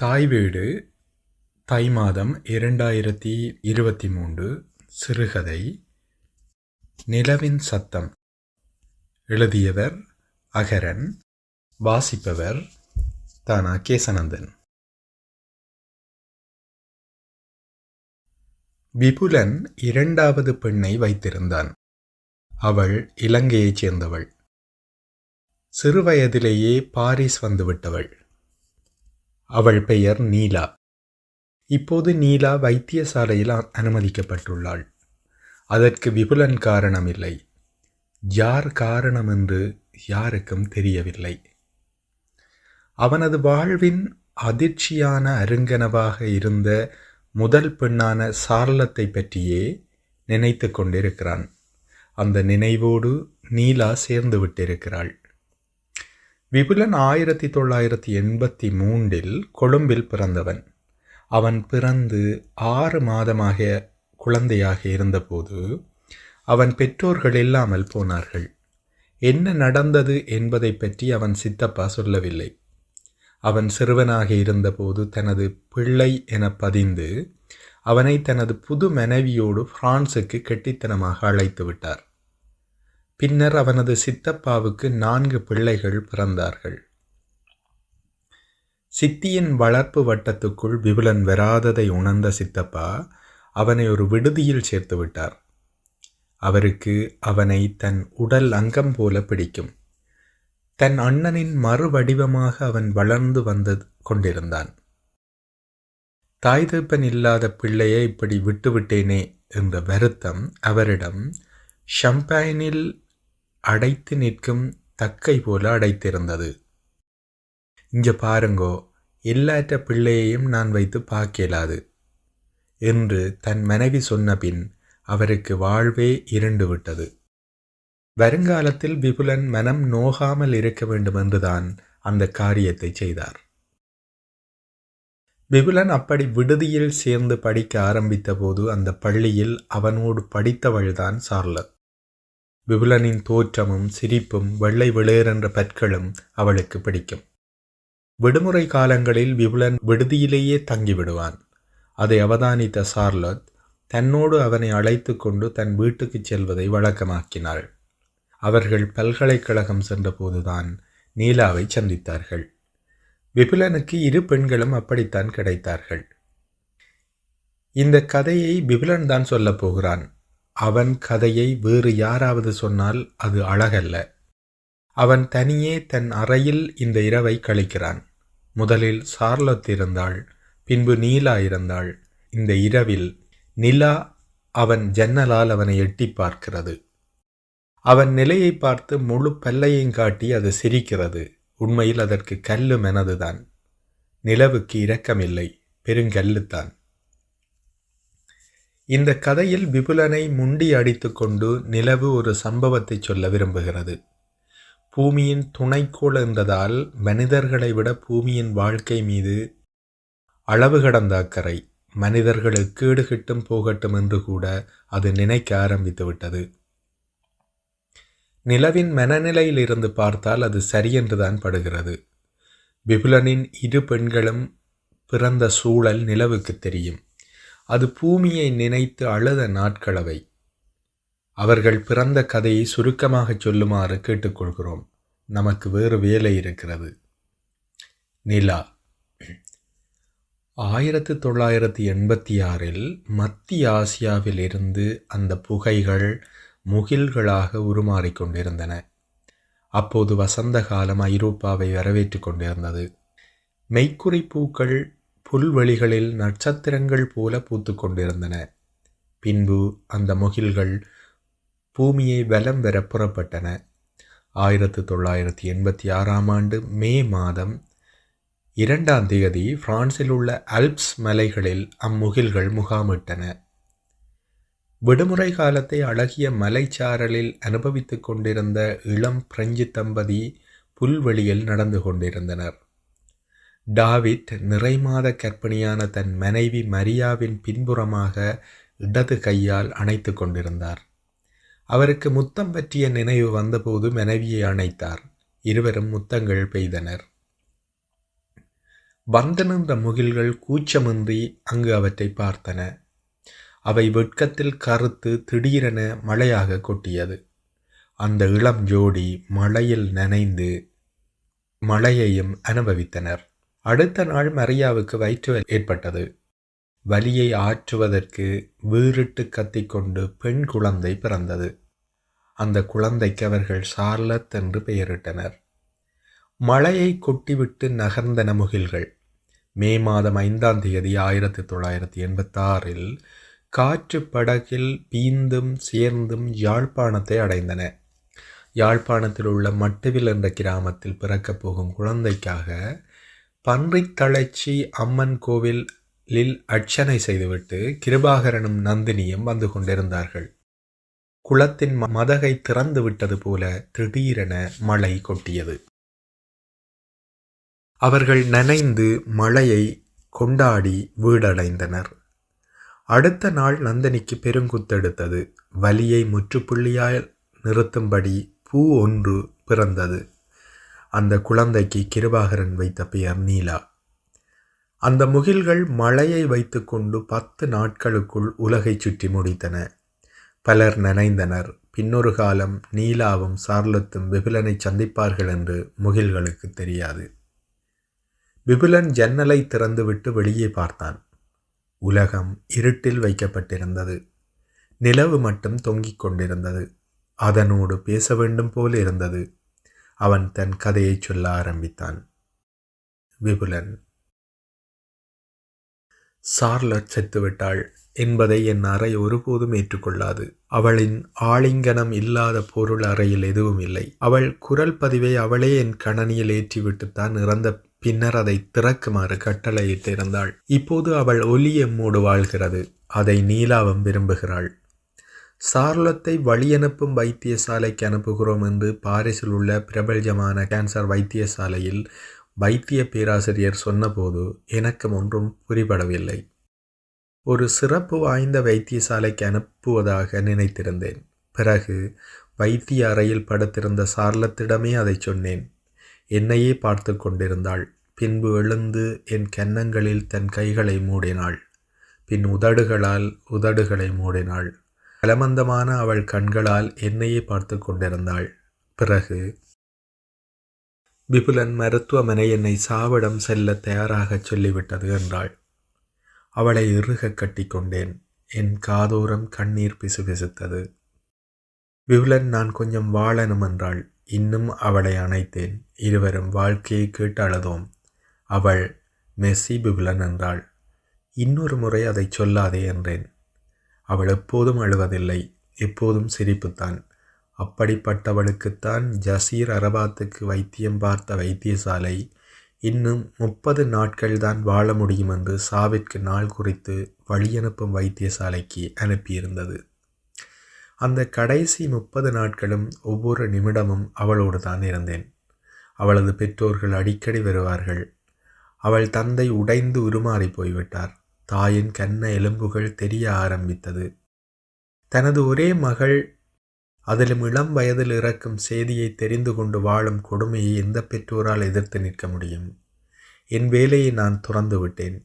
தாய் வீடு தை மாதம் இரண்டாயிரத்தி இருபத்தி மூன்று சிறுகதை நிலவின் சத்தம். எழுதியவர் அகரன் வாசிப்பவர் தானா கேசனந்தன் விபுலன் இரண்டாவது பெண்ணை வைத்திருந்தான். அவள் இலங்கையைச் சேர்ந்தவள். சிறுவயதிலேயே பாரிஸ் வந்துவிட்டவள். அவள் பெயர் நீலா. இப்போது நீலா வைத்தியசாலையில் அனுமதிக்கப்பட்டுள்ளாள். அதற்கு விபுலன் காரணமில்லை. யார் காரணம் என்று யாருக்கும் தெரியவில்லை. அவனது வாழ்வின் அதிர்ச்சியான அருங்கனவாக இருந்த முதல் பெண்ணான சார்லத்தை பற்றியே நினைத்து கொண்டிருக்கிறான். அந்த நினைவோடு நீலா சேர்ந்து விட்டிருக்கிறாள். விபுலன் ஆயிரத்தி தொள்ளாயிரத்தி எண்பத்தி மூன்றில் கொழும்பில் பிறந்தவன். அவன் பிறந்து ஆறு மாதமாக குழந்தையாக இருந்தபோது அவன் பெற்றோர்கள் இல்லாமல் போனார்கள். என்ன நடந்தது என்பதை பற்றி அவன் சித்தப்பா சொல்லவில்லை. அவன் சிறுவனாக இருந்தபோது தனது பிள்ளை என பதிந்து அவனை தனது புது மனைவியோடு பிரான்சுக்கு கெட்டித்தனமாக அழைத்து விட்டார் பின்னர் அவனது சித்தப்பாவுக்கு நான்கு பிள்ளைகள் பிறந்தார்கள். சித்தியின் வளர்ப்பு வட்டத்துக்குள் விபுலன் வராததை உணர்ந்த சித்தப்பா அவனை ஒரு விடுதியில் சேர்த்து விட்டார். அவருக்கு அவனை தன் உடல் அங்கம் போல பிடிக்கும். தன் அண்ணனின் மறுவடிவமாக அவன் வளர்ந்து வந்து கொண்டிருந்தான். தாய் தகப்பன் இல்லாத பிள்ளையை இப்படி விட்டுவிட்டேனே என்ற வருத்தம் அவரிடம் ஷம்பைனில் அடைத்து நிற்கும் தக்கை போல அடைத்திருந்தது. இங்க பாருங்கோ எல்லாற்ற பிள்ளையையும் நான் வைத்து பார்க்கலாது என்று தன் மனைவி சொன்ன பின் அவருக்கு வாழ்வே இருண்டு விட்டது. வருங்காலத்தில் விபுலன் மனம் நோகாமல் இருக்க வேண்டும் என்றுதான் அந்த காரியத்தை செய்தார். விபுலன் அப்படி விடுதியில் சேர்ந்து படிக்க ஆரம்பித்த போது அந்த பள்ளியில் அவனோடு படித்தவள்தான் சார்லத் விபுலனின் தோற்றமும் சிரிப்பும் வெள்ளை வெளியேறென்ற பற்களும் அவளுக்கு பிடிக்கும். விடுமுறை காலங்களில் விபுலன் விடுதியிலேயே தங்கிவிடுவான். அதை அவதானித்த சார்லத் தன்னோடு அவனை அழைத்து கொண்டு தன் வீட்டுக்குச் செல்வதை வழக்கமாக்கினாள். அவர்கள் பல்கலைக்கழகம் சென்றபோதுதான் நீலாவை சந்தித்தார்கள். விபுலனுக்கு இரு பெண்களும் அப்படித்தான் கிடைத்தார்கள். இந்த கதையை விபுலன் தான் சொல்லப் போகிறான். அவன் கதையை வேறு யாராவது சொன்னால் அது அழகல்ல. அவன் தனியே தன் அறையில் இந்த இரவை கழிக்கிறான். முதலில் சார்லத் இருந்தாள் பின்பு நீலா இருந்தாள். இந்த இரவில் நிலா அவன் ஜன்னலால் அவனை எட்டி பார்க்கிறது. அவன் நிலையை பார்த்து முழு பல்லையும் காட்டி அது சிரிக்கிறது. உண்மையில் அதற்கு கல்லு மெனதுதான். நிலவுக்கு இரக்கமில்லை பெருங்கல்லுத்தான். இந்த கதையில் விபுலனை முண்டி அடித்துக்கொண்டு நிலவு ஒரு சம்பவத்தை சொல்ல விரும்புகிறது. பூமியின் துணைக்கோள் என்றதால் மனிதர்களை விட பூமியின் வாழ்க்கை மீது அளவு கடந்த அக்கறை மனிதர்களுக்கு ஈடு கிட்டும் போகட்டும் என்று கூட அது நினைக்க ஆரம்பித்து விட்டது. நிலவின் மனநிலையில் இருந்து பார்த்தால் அது சரியென்றுதான் படுகிறது. விபுலனின் இரு பெண்களும் பிறந்த சூழல் நிலவுக்கு தெரியும். அது பூமியை நினைத்து அழுத நாட்களவை. அவர்கள் பிறந்த கதையை சுருக்கமாக சொல்லுமாறு கேட்டுக்கொள்கிறோம். நமக்கு வேறு வேலை இருக்கிறது. நிலா. ஆயிரத்து தொள்ளாயிரத்தி எண்பத்தி ஆறில் மத்திய ஆசியாவில் இருந்து அந்த புகைகள் முகில்களாக உருமாறிக் கொண்டிருந்தன. அப்போது வசந்த காலம் ஐரோப்பாவை வரவேற்று கொண்டிருந்தது. மெய்க்குறி பூக்கள் புல்வெளிகளில் நட்சத்திரங்கள் போல பூத்து கொண்டிருந்தன. பின்பு அந்த முகில்கள் பூமியை வலம் பெற புறப்பட்டன. ஆயிரத்து தொள்ளாயிரத்தி எண்பத்தி ஆறாம் ஆண்டு மே மாதம் இரண்டாம் தேதி பிரான்சில் உள்ள அல்ப்ஸ் மலைகளில் அம்முகில்கள் முகாமிட்டன. விடுமுறை காலத்தை அழகிய மலைச்சாரலில் அனுபவித்துக் கொண்டிருந்த இளம் பிரெஞ்சு தம்பதி புல்வெளியில் நடந்து கொண்டிருந்தனர். டாவிட் நிறைமாத கர்ப்பிணியான தன் மனைவி மரியாவின் பின்புறமாக இடது கையால் அணைத்து கொண்டிருந்தார். அவருக்கு முத்தம் பற்றிய நினைவு வந்தபோது மனைவியை அணைத்தார். இருவரும் முத்தங்கள் பெய்தனர். வந்து நின்ற முகில்கள் கூச்சமின்றி அங்கு அவற்றை பார்த்தன. அவை வெட்கத்தில் கருத்து திடீரென மழையாக கொட்டியது. அந்த இளம் ஜோடி மழையில் நனைந்து மழையையும் அனுபவித்தனர். அடுத்த நாள் மரியாவுக்கு வயிற்று ஏற்பட்டது. வலியை ஆற்றுவதற்கு வீறிட்டு கத்திக்கொண்டு பெண் குழந்தை பிறந்தது. அந்த குழந்தைக்கு அவர்கள் சார்லத் என்று பெயரிட்டனர். மழையை கொட்டிவிட்டு நகர்ந்தன முகில்கள். மே மாதம் ஐந்தாம் தேதி ஆயிரத்தி தொள்ளாயிரத்தி எண்பத்தாறில் காற்று படகில் பீந்தும் சேர்ந்தும் யாழ்ப்பாணத்தை அடைந்தன. யாழ்ப்பாணத்தில் உள்ள மட்டுவில் என்ற கிராமத்தில் பிறக்கப் போகும் குழந்தைக்காக பன்றித்தளச்சி அம்மன் கோவிலில் அர்ச்சனை செய்துவிட்டு கிருபாகரனும் நந்தினியும் வந்து கொண்டிருந்தார்கள். குளத்தின் மதகை திறந்து விட்டது போல திடீரென மழை கொட்டியது. அவர்கள் நனைந்து மழையை கொண்டாடி வீடடைந்தனர். அடுத்த நாள் நந்தினிக்கு பெருங்குத்தெடுத்தது வலியை முற்றுப்புள்ளியால் நிறுத்தும்படி பூ ஒன்று பிறந்தது. அந்த குழந்தைக்கு கிருபாகரன் வைத்த பெயர் நீலா. அந்த முகில்கள் மழையை வைத்துக்கொண்டு பத்து நாட்களுக்குள் உலகை சுற்றி முடித்தன. பலர் நினைந்தனர். பின்னொரு காலம் நீலாவும் சார்லத்தும் விபுலனை சந்திப்பார்கள் என்று முகில்களுக்கு தெரியாது. விபுலன் ஜன்னலை திறந்துவிட்டு வெளியே பார்த்தான். உலகம் இருட்டில் வைக்கப்பட்டிருந்தது. நிலவு மட்டும் தொங்கிக் கொண்டிருந்தது. அதனோடு பேச வேண்டும் போல் இருந்தது. அவன் தன் கதையை சொல்ல ஆரம்பித்தான். விபுலன். சார்லட் செத்துவிட்டாள் என்பதை என் அறை ஒருபோதும் ஏற்றுக்கொள்ளாது. அவளின் ஆளிங்கனம் இல்லாத பொருள் அறையில் எதுவும் இல்லை. அவள் குரல் பதிவை அவளே என் கணனியில் ஏற்றிவிட்டுத்தான் இறந்த பின்னர் அதை திறக்குமாறு கட்டளையிட்டிருந்தாள். இப்போது அவள் ஒலியை மூடு வாழ்கிறது. அதை நீலாவும் விரும்புகிறாள். சார்லத்தை வழியனுப்பும் வைத்தியசாலைக்கு அனுப்புகிறோம் என்று பாரிஸில் உள்ள பிரபல்யமான கேன்சர் வைத்தியசாலையில் வைத்திய பேராசிரியர் சொன்னபோது எனக்கும் ஒன்றும் புரிபடவில்லை. ஒரு சிறப்பு வாய்ந்த வைத்தியசாலைக்கு அனுப்புவதாக நினைத்திருந்தேன். பிறகு வைத்திய அறையில் படுத்திருந்த சார்லத்திடமே அதை சொன்னேன். என்னையே பார்த்து கொண்டிருந்தாள். பின்பு எழுந்து என் கன்னங்களில் தன் கைகளை மூடினாள். பின் உதடுகளால் உதடுகளை மூடினாள். கலமந்தமான அவள் கண்களால் என்னையே பார்த்து கொண்டிருந்தாள். பிறகு விபுலன் மருத்துவமனை என்னை சாவிடம் செல்ல தயாராகச் சொல்லிவிட்டது என்றாள். அவளை இறுக கட்டிக்கொண்டேன் என் காதோரம் கண்ணீர் பிசுபிசுத்தது விபுலன் நான் கொஞ்சம் வாழணும் என்றாள். இன்னும் அவளை அணைத்தேன். இருவரும் வாழ்க்கையை கேட்டு அழுதோம். அவள் மெஸ்ஸி பிபுலன் என்றாள். இன்னொரு முறை அதை சொல்லாதே என்றேன். அவள் எப்போதும் அழுவதில்லை எப்போதும் சிரிப்புத்தான். அப்படிப்பட்டவளுக்குத்தான் ஜசீர் அரபாத்துக்கு வைத்தியம் பார்த்த வைத்தியசாலை இன்னும் முப்பது நாட்கள்தான் வாழ முடியும் என்று சாவிற்கு நாள் குறித்து வழியனுப்பும் வைத்தியசாலைக்கு அனுப்பியிருந்தது. அந்த கடைசி முப்பது நாட்களும் ஒவ்வொரு நிமிடமும் அவளோடு தான் இருந்தேன். அவளது பெற்றோர்கள் அடிக்கடி வருவார்கள். அவள் தந்தை உடைந்து உருமாறி போய்விட்டார். தாயின் கண்ண எலும்புகள் தெரிய ஆரம்பித்தது. தனது ஒரே மகள் அதிலும் இளம் வயதில் இறக்கும் செய்தியை தெரிந்து கொண்டு வாழும் கொடுமையை எந்த பெற்றோரால் எதிர்த்து நிற்க முடியும்? என் வேலையை நான் துறந்து விட்டேன்.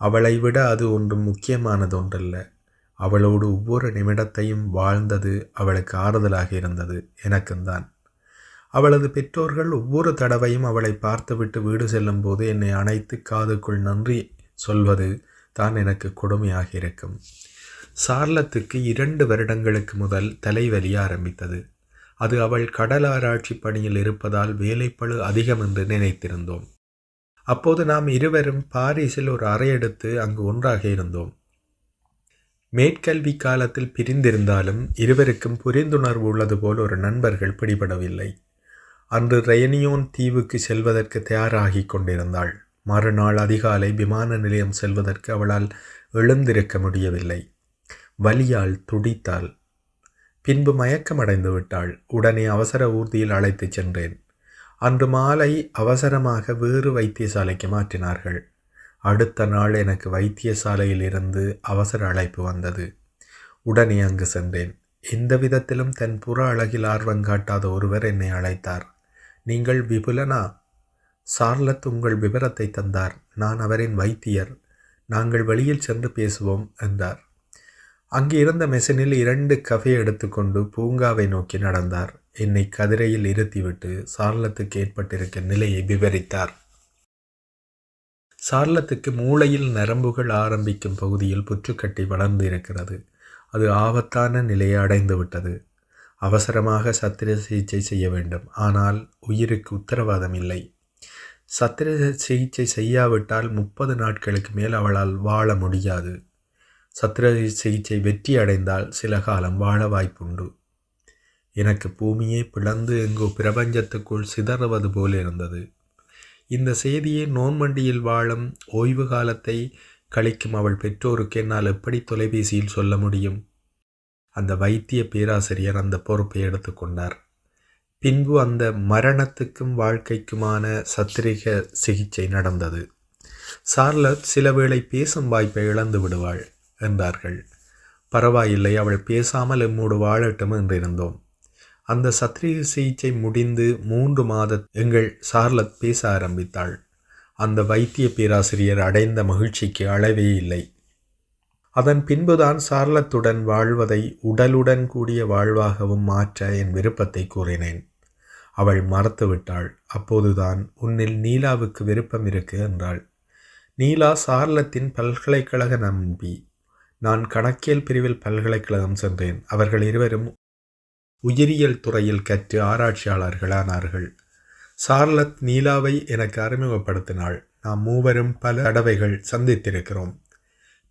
அவளை விட அது ஒன்றும் முக்கியமானது ஒன்றல்ல அவளோடு ஒவ்வொரு நிமிடத்தையும் வாழ்ந்தது அவளுக்கு ஆறுதலாக இருந்தது எனக்குந்தான். அவளது பெற்றோர்கள் ஒவ்வொரு தடவையும் அவளை பார்த்துவிட்டு வீடு செல்லும் போது என்னை அணைத்து காதுக்குள் நன்றி சொல்வது தான் எனக்கு கொடுமையாக இருக்கும். சார்லத்துக்கு இரண்டு வருடங்களுக்கு முதல் தலைவலி ஆரம்பித்தது. அது அவள் கடலாராய்ச்சி பணியில் இருப்பதால் வேலைப்பழு அதிகம் என்று நினைத்திருந்தோம். அப்போது நாம் இருவரும் பாரிஸில் ஒரு அறை எடுத்து அங்கு ஒன்றாக இருந்தோம். மேற்கல்வி காலத்தில் பிரிந்திருந்தாலும் இருவருக்கும் புரிந்துணர்வு உள்ளது போல் ஒரு நண்பர்கள் பிடிபடவில்லை. அன்று ரெயனியோன் தீவுக்கு செல்வதற்கு தயாராகி கொண்டிருந்தாள். மறுநாள் அதிகாலை விமான நிலையம் செல்வதற்கு அவளால் எழுந்திருக்க முடியவில்லை. வலியால் துடித்தாள். பின்பு மயக்கமடைந்து விட்டாள். உடனே அவசர ஊர்தியில் அழைத்துச் சென்றேன். அன்று மாலை அவசரமாக வேறு வைத்தியசாலைக்கு மாற்றினார்கள். அடுத்த நாள் எனக்கு வைத்தியசாலையில் இருந்து அவசர அழைப்பு வந்தது. உடனே அங்கு சென்றேன். எந்த விதத்திலும் தன் புற அழகில் ஆர்வம் காட்டாத ஒருவர் என்னை அழைத்தார். நீங்கள் விபுலனா? சார்லத் உங்கள் விவரத்தை தந்தார். நான் அவரின் வைத்தியர். நாங்கள் வெளியில் சென்று பேசுவோம் என்றார். அங்கே இருந்த மெஷினில் இரண்டு கஃபே எடுத்துக்கொண்டு பூங்காவை நோக்கி நடந்தார். என்னை கதிரையில் இருத்திவிட்டு சார்லத்துக்கு ஏற்பட்டிருக்க நிலையை விவரித்தார். சார்லத்துக்கு மூளையில் நரம்புகள் ஆரம்பிக்கும் பகுதியில் புற்றுக்கட்டி வளர்ந்து இருக்கிறது. அது ஆபத்தான நிலையை அடைந்து விட்டது. அவசரமாக சத்திர சிகிச்சை செய்ய வேண்டும். ஆனால் உயிருக்கு உத்தரவாதம் இல்லை. சத்திர சிகிச்சை செய்யாவிட்டால் முப்பது நாட்களுக்கு மேல் அவளால் வாழ முடியாது. சத்திர சிகிச்சை வெற்றி அடைந்தால் சில காலம் வாழ வாய்ப்புண்டு. எனக்கு பூமியே பிளந்து எங்கோ பிரபஞ்சத்துக்குள் சிதறுவது போல் இருந்தது. இந்த செய்தியை நோன்மண்டியில் வாழும் ஓய்வு காலத்தை கழிக்கும் அவள் பெற்றோருக்கு என்னால் எப்படி தொலைபேசியில் சொல்ல முடியும்? அந்த வைத்திய பேராசிரியர் அந்த பொறுப்பை எடுத்துக்கொண்டார் பின்பு அந்த மரணத்துக்கும் வாழ்க்கைக்குமான சத்திரிக சிகிச்சை நடந்தது. சார்லட் சில வேளை பேசும் வாய்ப்பை இழந்து விடுவாள் என்றார்கள். பரவாயில்லை அவள் பேசாமல் எம்மோடு வாழட்டும் என்றிருந்தோம். அந்த சத்திரிக சிகிச்சை முடிந்து மூன்று மாத எங்கள் சார்லத் பேச ஆரம்பித்தாள். அந்த வைத்திய பேராசிரியர் அடைந்த மகிழ்ச்சிக்கு அளவே இல்லை. அதன் பின்புதான் சார்லத்துடன் வாழ்வதை உடலுடன் கூடிய வாழ்வாகவும் மாற்ற என் விருப்பத்தை கூறினேன். அவள் மறத்துவிட்டாள் அப்போதுதான் உன்னில் நீலாவுக்கு விருப்பம் இருக்கு என்றாள். நீலா சார்லத்தின் பல்கலைக்கழக நம்பி. நான் கணக்கியல் பிரிவில் பல்கலைக்கழகம் சென்றேன். அவர்கள் இருவரும் உயிரியல் துறையில் கற்று ஆராய்ச்சியாளர்களானார்கள். சார்லத் நீலாவை எனக்கு அறிமுகப்படுத்தினாள். நாம் மூவரும் பல தடவைகள் சந்தித்திருக்கிறோம்.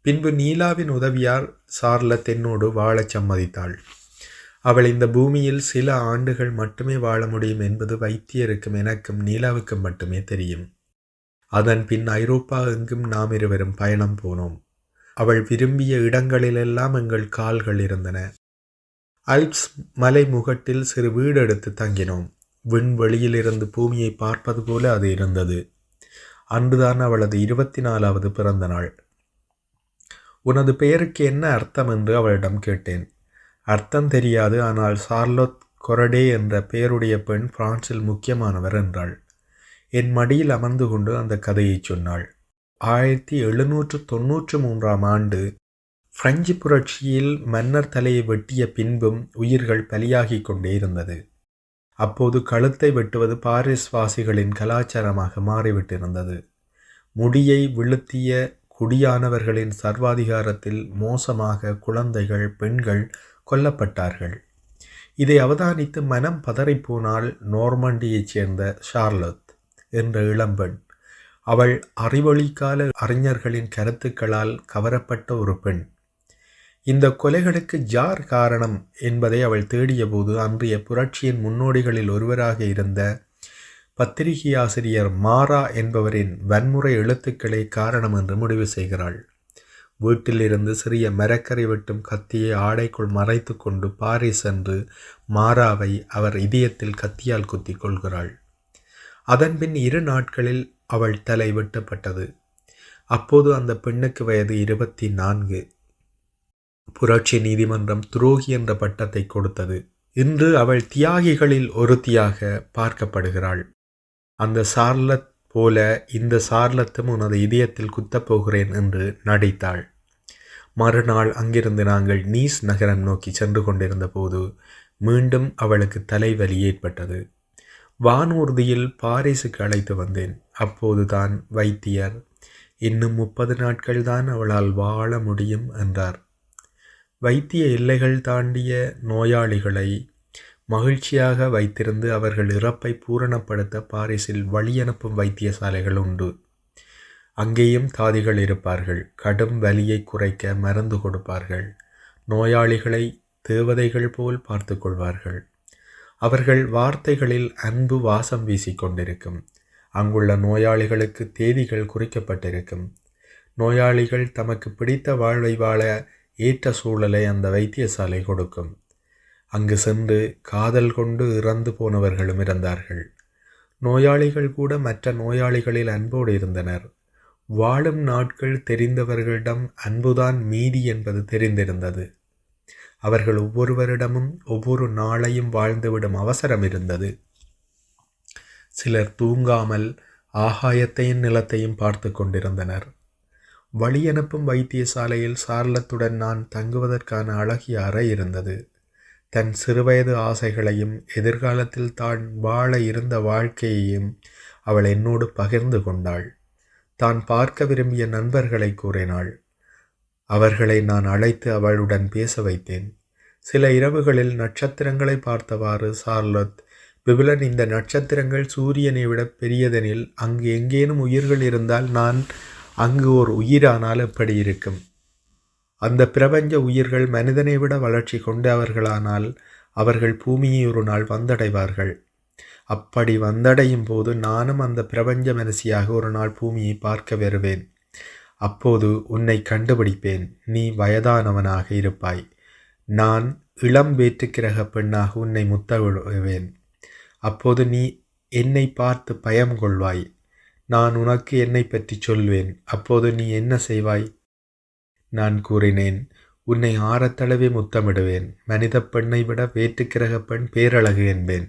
பின்பு நீலாவின் உதவியார் சார்லத் என்னோடு வாழச் சம்மதித்தாள். அவள் இந்த பூமியில் சில ஆண்டுகள் மட்டுமே வாழ முடியும் என்பது வைத்தியருக்கும் எனக்கும் நீலாவுக்கும் மட்டுமே தெரியும். அதன் பின் ஐரோப்பா எங்கும் நாம் இருவரும் பயணம் போனோம். அவள் விரும்பிய இடங்களிலெல்லாம் எங்கள் கால்கள் இருந்தன. அல்ப்ஸ் மலை முகட்டில் சிறு வீடு எடுத்து தங்கினோம். விண்வெளியிலிருந்து பூமியை பார்ப்பது போல அது இருந்தது. அன்றுதான் அவளது இருபத்தி நாலாவது பிறந்த நாள் உனது பெயருக்கு என்ன அர்த்தம் என்று அவளிடம் கேட்டேன். அர்த்தம் தெரியாது. ஆனால் சார்லோத் கொரடே என்ற பெயருடைய பெண் பிரான்சில் முக்கியமானவர் என்றாள். என் மடியில் அமர்ந்து கொண்டு அந்த கதையை சொன்னாள். ஆயிரத்தி எழுநூற்று தொன்னூற்று மூன்றாம் ஆண்டு பிரெஞ்சு புரட்சியில் மன்னர் தலையை வெட்டிய பின்பும் உயிர்கள் பலியாகி கொண்டே இருந்தது. அப்போது கழுத்தை வெட்டுவது பாரிஸ் வாசிகளின் கலாச்சாரமாக மாறிவிட்டிருந்தது. முடியை விழுத்திய குடியானவர்களின் சர்வாதிகாரத்தில் மோசமாக குழந்தைகள் பெண்கள் கொல்லப்பட்டார்கள். இதை அவதானித்து மனம் பதறிப்போனால் நோர்மண்டியைச் சேர்ந்த ஷார்லத் என்ற இளம்பெண் அவள் அறிவொளிக்கால அறிஞர்களின் கருத்துக்களால் கவரப்பட்ட ஒரு பெண். இந்த கொலைகளுக்கு ஜார் காரணம் என்பதை அவள் தேடியபோது அன்றைய புரட்சியின் முன்னோடிகளில் ஒருவராக இருந்த பத்திரிகை ஆசிரியர் மாரா என்பவரின் வன்முறை எழுத்துக்களே காரணம் என்று முடிவு செய்கிறாள். வீட்டிலிருந்து சிறிய மரக்கரை வெட்டும் கத்தியை ஆடைக்குள் மறைத்து கொண்டு பாரி சென்று மாராவை அவர் இதயத்தில் கத்தியால் குத்தி கொள்கிறாள். அதன்பின் இரு நாட்களில் அவள் தலை வெட்டப்பட்டது. அப்போது அந்த பெண்ணுக்கு வயது இருபத்தி நான்கு புரட்சி நீதிமன்றம் துரோகி என்ற பட்டத்தை கொடுத்தது. இன்று அவள் தியாகிகளில் ஒருத்தியாக பார்க்கப்படுகிறாள். அந்த சார்லத் போல இந்த சார்லத்தும் உனது இதயத்தில் குத்தப்போகிறேன் என்று நடித்தாள். மறுநாள் அங்கிருந்து நாங்கள் நீஸ் நகரம் நோக்கி சென்று கொண்டிருந்த போது மீண்டும் அவளுக்கு தலைவலி ஏற்பட்டது. வானூர்தியில் பாரிஸுக்கு அழைத்து வந்தேன். அப்போதுதான் வைத்தியர் இன்னும் முப்பது நாட்கள் தான் அவளால் வாழ முடியும் என்றார். வைத்திய எல்லைகள் தாண்டிய நோயாளிகளை மகிழ்ச்சியாக வைத்திருந்து அவர்கள் இறப்பை பூரணப்படுத்த பாரிஸில் வழியனுப்பும் வைத்தியசாலைகள் உண்டு. அங்கேயும் தாதிகள் இருப்பார்கள். கடும் வலியை குறைக்க மருந்து கொடுப்பார்கள். நோயாளிகளை தேவதைகள் போல் பார்த்து கொள்வார்கள். அவர்கள் வார்த்தைகளில் அன்பு வாசம் வீசிக்கொண்டிருக்கும் அங்குள்ள நோயாளிகளுக்கு தேதிகள் குறிக்கப்பட்டிருக்கும். நோயாளிகள் தமக்கு பிடித்த வாழ்வை வாழ ஏற்ற சூழலை அந்த வைத்தியசாலை கொடுக்கும். அங்கு சென்று காதல் கொண்டு இறந்து போனவர்களும் இருந்தார்கள் நோயாளிகள் கூட மற்ற நோயாளிகளில் அன்போடு இருந்தனர். வாழும் நாட்கள் தெரிந்தவர்களிடம் அன்புதான் மீதி என்பது தெரிந்திருந்தது. அவர்கள் ஒவ்வொருவரிடமும் ஒவ்வொரு நாளையும் வாழ்ந்துவிடும் அவசரம் இருந்தது. சிலர் தூங்காமல் ஆகாயத்தையும் நிலத்தையும் பார்த்து கொண்டிருந்தனர். வழியனுப்பும் வைத்தியசாலையில் சார்லத்துடன் நான் தங்குவதற்கான அழகிய அறை இருந்தது. தன் சிறுவயது ஆசைகளையும் எதிர்காலத்தில் தான் வாழ இருந்த வாழ்க்கையையும் அவள் என்னோடு பகிர்ந்து கொண்டாள். தான் பார்க்க விரும்பிய நண்பர்களை கூறினாள். அவர்களை நான் அழைத்து அவளுடன் பேச வைத்தேன். சில இரவுகளில் நட்சத்திரங்களை பார்த்தவாறு சார்லத் பிபிலன் இந்த நட்சத்திரங்கள் சூரியனை விட பெரியதெனில் அங்கு எங்கேனும் உயிர்கள் இருந்தால் நான் அங்கு ஒரு உயிரானால் எப்படி இருக்கும்? அந்த பிரபஞ்ச உயிர்கள் மனிதனை விட வளர்ச்சி கொண்டவர்களானால் அவர்கள் பூமியை ஒரு நாள் வந்தடைவார்கள். அப்படி வந்தடையும் போது நானும் அந்த பிரபஞ்ச மனசியாக ஒரு நாள் பூமியை பார்க்க வருவேன். அப்போது உன்னை கண்டுபிடிப்பேன். நீ வயதானவனாக இருப்பாய். நான் இளம் வேற்றுக்கிரக பெண்ணாக உன்னை முத்த விடுவேன் அப்போது நீ என்னை பார்த்து பயம் கொள்வாய். நான் உனக்கு என்னை பற்றி சொல்வேன். அப்போது நீ என்ன செய்வாய்? நான் கூறினேன் உன்னை ஆறத்தளவே முத்தமிடுவேன். மனித பெண்ணை விட வேற்றுக்கிரக பெண் பேரழகு என்பேன்.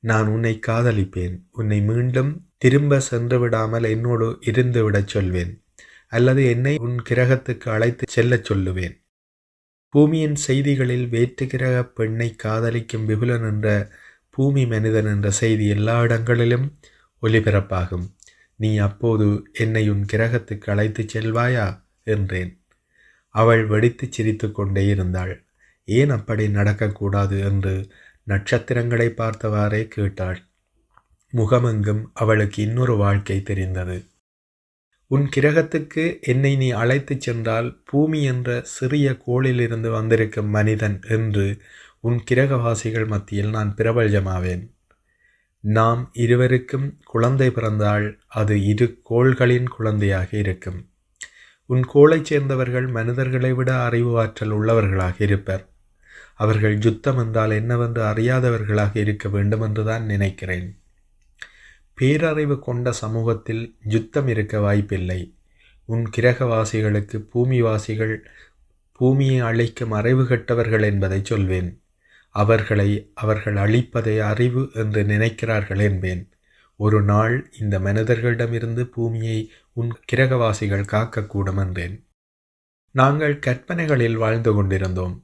நான் உன்னை காதலிப்பேன். உன்னை மீண்டும் திரும்ப சென்று விடாமல் என்னோடு இருந்து விடச் சொல்வேன். அல்லது என்னை உன் கிரகத்துக்கு அழைத்து செல்லச் சொல்லுவேன். பூமியின் செய்திகளில் வேற்று கிரக பெண்ணை காதலிக்கும் விபுலன் என்ற பூமி மனிதன் என்ற செய்தி எல்லா இடங்களிலும் ஒலிபரப்பாகும். நீ அப்போது என்னை உன் கிரகத்துக்கு அழைத்துச் செல்வாயா? என்றேன். அவள் வெடித்து சிரித்து கொண்டே இருந்தாள். ஏன் அப்படி நடக்கக்கூடாது? என்று நட்சத்திரங்களை பார்த்தவாறே கேட்டாள். முகமெங்கும் அவளுக்கு இன்னொரு வாழ்க்கை தெரிந்தது. உன் கிரகத்துக்கு என்னை நீ அழைத்துச் சென்றால் பூமி என்ற சிறிய கோளிலிருந்து வந்திருக்கும் மனிதன் என்று உன் கிரகவாசிகள் மத்தியில் நான் பிரபல்யமாவேன். நாம் இருவருக்கும் குழந்தை பிறந்தால் அது இரு கோள்களின் குழந்தையாக இருக்கும். உன் கோளைச் சேர்ந்தவர்கள் மனிதர்களை விட அறிவு ஆற்றல் உள்ளவர்களாக இருப்பர். அவர்கள் யுத்தம் என்றால் என்னவென்று அறியாதவர்களாக இருக்க வேண்டும் என்றுதான் நினைக்கிறேன். பேரறிவு கொண்ட சமூகத்தில் யுத்தம் இருக்க வாய்ப்பில்லை. உன் கிரகவாசிகளுக்கு பூமிவாசிகள் பூமியை அழிக்கும் அறிவு கெட்டவர்கள் என்பதை சொல்வேன். அவர்களை அவர்கள் அழிப்பதை அறிவு என்று நினைக்கிறார்கள் என்பேன். ஒரு நாள் இந்த மனிதர்களிடமிருந்து பூமியை உன் கிரகவாசிகள் காக்கக்கூடும் என்றேன் நாங்கள் கற்பனைகளில் வாழ்ந்து கொண்டிருந்தோம்.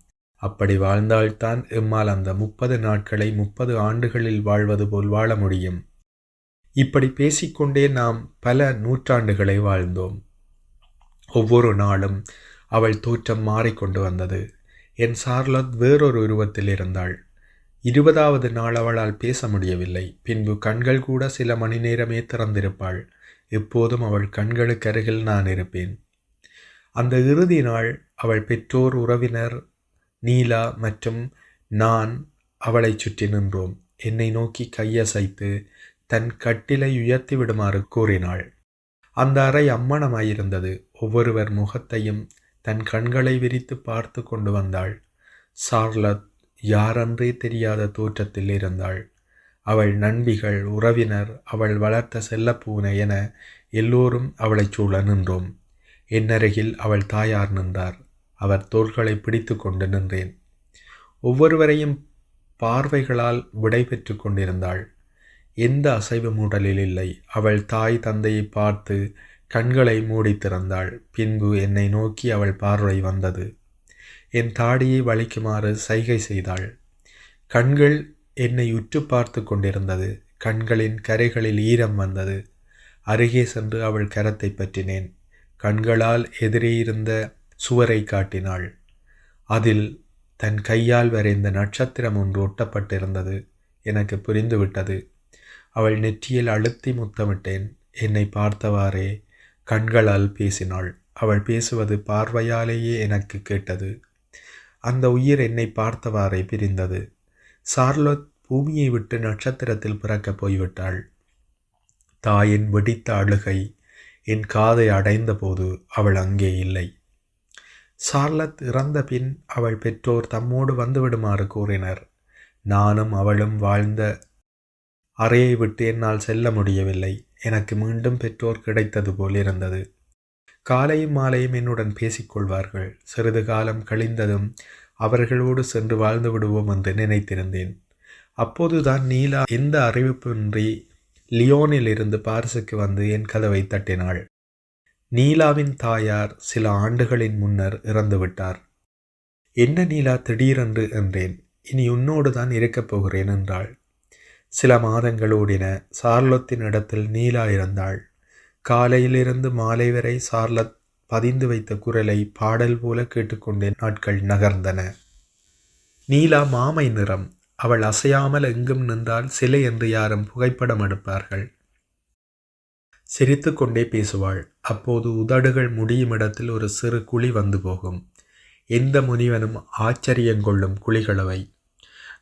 அப்படி வாழ்ந்தால்தான் எம்மால் அந்த முப்பது நாட்களை முப்பது ஆண்டுகளில் வாழ்வது போல் வாழ முடியும். இப்படி பேசிக்கொண்டே நாம் பல நூற்றாண்டுகளை வாழ்ந்தோம். ஒவ்வொரு நாளும் அவள் தோற்றம் மாறிக்கொண்டு வந்தது. என் சார்லத் வேறொரு உருவத்தில் இருந்தாள். இருபதாவது நாள் அவளால் பேச முடியவில்லை. பின்பு கண்கள் கூட சில மணி நேரமே திறந்திருப்பாள். எப்போதும் அவள் கண்களுக்கு அருகில் நான் இருப்பேன். அந்த இறுதி நாள் அவள் பெற்றோர் உறவினர் நீலா மற்றும் நான் அவளை சுற்றி நின்றோம். என்னை நோக்கி கையசைத்து தன் கட்டிலை உயர்த்தி விடுமாறு கூறினாள். அந்த அறை அம்மணமாயிருந்தது. ஒவ்வொருவர் முகத்தையும் தன் கண்களை விரித்து பார்த்து கொண்டு வந்தாள். சார்லத் யாரென்றே தெரியாத தோற்றத்தில் இருந்தாள். அவள் நண்பிகள் உறவினர் அவள் வளர்த்த செல்லப்பூனை என எல்லோரும் அவளைச் சூழ நின்றோம். என்னருகில் அவள் தாயார் நின்றார். அவர் தோள்களை பிடித்து கொண்டு நின்றேன். ஒவ்வொருவரையும் பார்வைகளால் விடை பெற்று கொண்டிருந்தாள். எந்த அசைவு மூடலில் இல்லை. அவள் தாய் தந்தையை பார்த்து கண்களை மூடி திறந்தாள். பின்பு என்னை நோக்கி அவள் பார்வை வந்தது. என் தாடியை வலிக்குமாறு சைகை செய்தாள். கண்கள் என்னை உற்று பார்த்து கொண்டிருந்தது. கண்களின் கரைகளில் ஈரம் வந்தது. அருகே சென்று அவள் கரத்தை பற்றினேன். கண்களால் எதிரே இருந்த சுவரை காட்டினாள். அதில் தன் கையால் வரைந்த நட்சத்திரம் ஒன்று ஒட்டப்பட்டிருந்தது. எனக்கு புரிந்துவிட்டது. அவள் நெற்றியில் அழுத்தி முத்தமிட்டேன். என்னை பார்த்தவாறே கண்களால் பேசினாள். அவள் பேசுவது பார்வையாலேயே எனக்கு கேட்டது. அந்த உயிர் என்னை பார்த்தவாறே பிரிந்தது. சார்லோத் பூமியை விட்டு நட்சத்திரத்தில் பிறக்கப் போய்விட்டாள். தாயின் வெடித்த அழுகை என் காதை அடைந்தபோது அவள் அங்கே இல்லை. சார்லத் இறந்த பின் அவள் பெற்றோர் தம்மோடு வந்துவிடுமாறு கூறினர். நானும் அவளும் வாழ்ந்த அறையை விட்டு என்னால் செல்ல முடியவில்லை. எனக்கு மீண்டும் பெற்றோர் கிடைத்தது போல் இருந்தது. காலையும் மாலையும் என்னுடன் பேசிக்கொள்வார்கள். சிறிது காலம் கழிந்ததும் அவர்களோடு சென்று வாழ்ந்து விடுவோம் என்று நினைத்திருந்தேன். அப்போதுதான் நீலா எந்த அறிவிப்பின்றி லியோனில் இருந்து பாரிஸுக்கு வந்து என் கதவை தட்டினாள். நீலாவின் தாயார் சில ஆண்டுகளின் முன்னர் இறந்துவிட்டார் என்ன நீலா திடீரென்று? என்றேன். இனி உன்னோடு தான் இருக்கப் போகிறேன் என்றாள். சில மாதங்கள் ஓடின. சார்லத்தின் இடத்தில் நீலா இருந்தாள். காலையிலிருந்து மாலை வரை சார்லத் பதிந்து வைத்த குரலை பாடல் போல கேட்டுக்கொண்டே நாட்கள் நகர்ந்தன. நீலா மாமை நிறம். அவள் அசையாமல் எங்கும் நின்றால் சிலை என்று யாரும் புகைப்படம் எடுப்பார்கள். சிரித்து கொண்டே பேசுவாள். அப்போது உதடுகள் முடியும் இடத்தில் ஒரு சிறு குழி வந்து போகும். எந்த முனிவனும் ஆச்சரியங்கொள்ளும் குழிகளவை.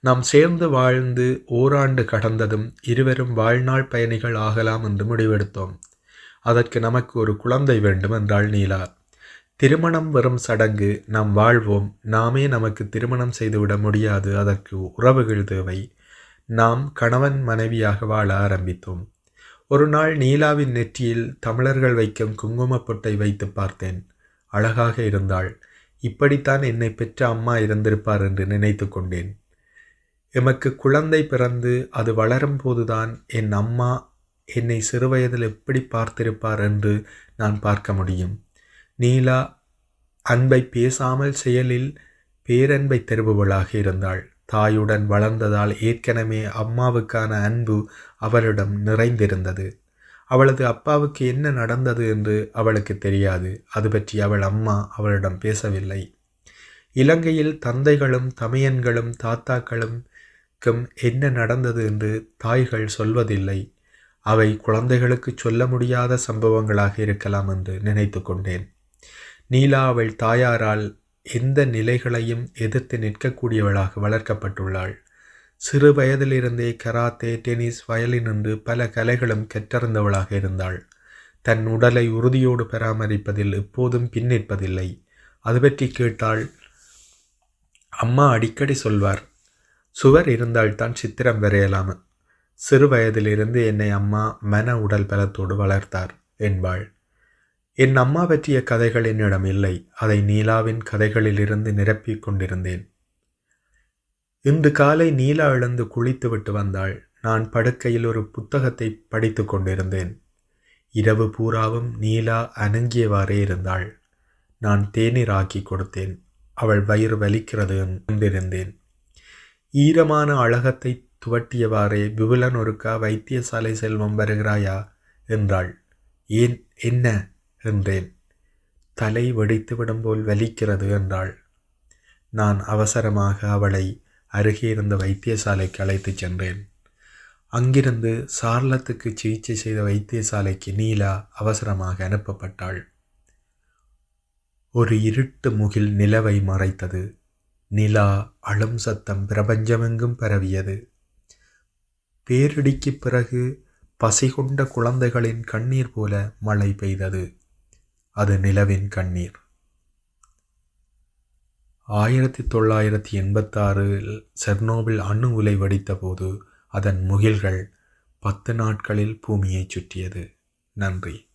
நாம் சேர்ந்து வாழ்ந்து ஓராண்டு கடந்ததும் இருவரும் வாழ்நாள் பயணிகள் ஆகலாம் என்று முடிவெடுத்தோம். அதற்கு நமக்கு ஒரு குழந்தை வேண்டும் என்றாள் நீலா. திருமணம் வரும் சடங்கு நாம் வாழ்வோம் நாமே நமக்கு திருமணம் செய்துவிட முடியாது அதற்கு உறவுகள் தேவை. நாம் கணவன் மனைவியாக வாழ ஆரம்பித்தோம். ஒரு நாள் நீலாவின் நெற்றியில் தமிழர்கள் வைக்கும் குங்குமப்பொட்டை வைத்து பார்த்தேன். அழகாக இருந்தாள். இப்படித்தான் என்னை பெற்ற அம்மா இருந்திருப்பார் என்று நினைத்து கொண்டேன். எமக்கு குழந்தை பிறந்து அது வளரும் போதுதான் என் அம்மா என்னை சிறுவயதில் எப்படி பார்த்திருப்பார் என்று நான் பார்க்க முடியும். நீலா அன்பை பேசாமல் செயலில் பேரன்பை தருபவளாக இருந்தாள். தாயுடன் வளர்ந்ததால் ஏற்கனவே அம்மாவுக்கான அன்பு அவளிடம் நிறைந்திருந்தது. அவளது அப்பாவுக்கு என்ன நடந்தது என்று அவளுக்கு தெரியாது. அது பற்றி அவள் அம்மா அவளிடம் பேசவில்லை. இலங்கையில் தந்தைகளும் தமையன்களும் தாத்தாக்களும் என்ன நடந்தது என்று தாய்கள் சொல்வதில்லை. அவை குழந்தைகளுக்கு சொல்ல முடியாத சம்பவங்களாக இருக்கலாம் என்று நினைத்து கொண்டேன். நீலா அவள் தாயாரால் எந்த நிலைகளையும் எதிர்த்து நிற்கக்கூடியவளாக வளர்க்கப்பட்டுள்ளாள். சிறு வயதிலிருந்தே கராத்தே டென்னிஸ் வயலின் என்று பல கலைகளும் கற்றறிந்தவளாக இருந்தாள். தன் உடலை உறுதியோடு பராமரிப்பதில் எப்போதும் பின்னிற்பதில்லை அது பற்றி கேட்டால் அம்மா அடிக்கடி சொல்வார். சுவர் இருந்தால்தான் சித்திரம் வரையலாம். சிறு வயதிலிருந்து என்னை அம்மா மன உடல் பலத்தோடு வளர்த்தார் என்பாள் என் அம்மா பற்றிய கதைகள் என்னிடம் இல்லை அதை நீலாவின் கதைகளிலிருந்து நிரப்பிக் கொண்டிருந்தேன். இன்று காலை நீலா எழுந்து குளித்துவிட்டு வந்தாள். நான் படுக்கையில் ஒரு புத்தகத்தை படித்து கொண்டிருந்தேன். இரவு பூராவும் நீலா அணுங்கியவாறே இருந்தாள். நான் தேநீர் ஆக்கி கொடுத்தேன். அவள் வயிறு வலிக்கிறது என்றிருந்தேன் ஈரமான அழகத்தை துவட்டியவாறே விபுலன் ஒருக்கா வைத்தியசாலை செல்வம் வருகிறாயா? என்றாள். ஏன் என்ன? என்றேன். தலை வெடித்துவிடும் போல் வலிக்கிறது என்றாள். நான் அவசரமாக அவளை அருகே இருந்த வைத்தியசாலைக்கு அழைத்துச் சென்றேன். அங்கிருந்து சார்லத்துக்கு சிகிச்சை செய்த வைத்தியசாலைக்கு நீலா அவசரமாக அனுப்பப்பட்டாள். ஒரு இருட்டு முகில் நிலவை மறைத்தது. நிலா அழும் சத்தம் பிரபஞ்சமெங்கும் பரவியது. பேரிடிக்கு பிறகு பசி கொண்ட குழந்தைகளின் கண்ணீர் போல மழை பெய்தது. அது நிலவின் கண்ணீர். ஆயிரத்தி தொள்ளாயிரத்தி எண்பத்தாறில் செர்னோபில் அணு உலை வடித்தபோது அதன் முகில்கள் பத்து நாட்களில் பூமியைச் சுற்றியது. நன்றி.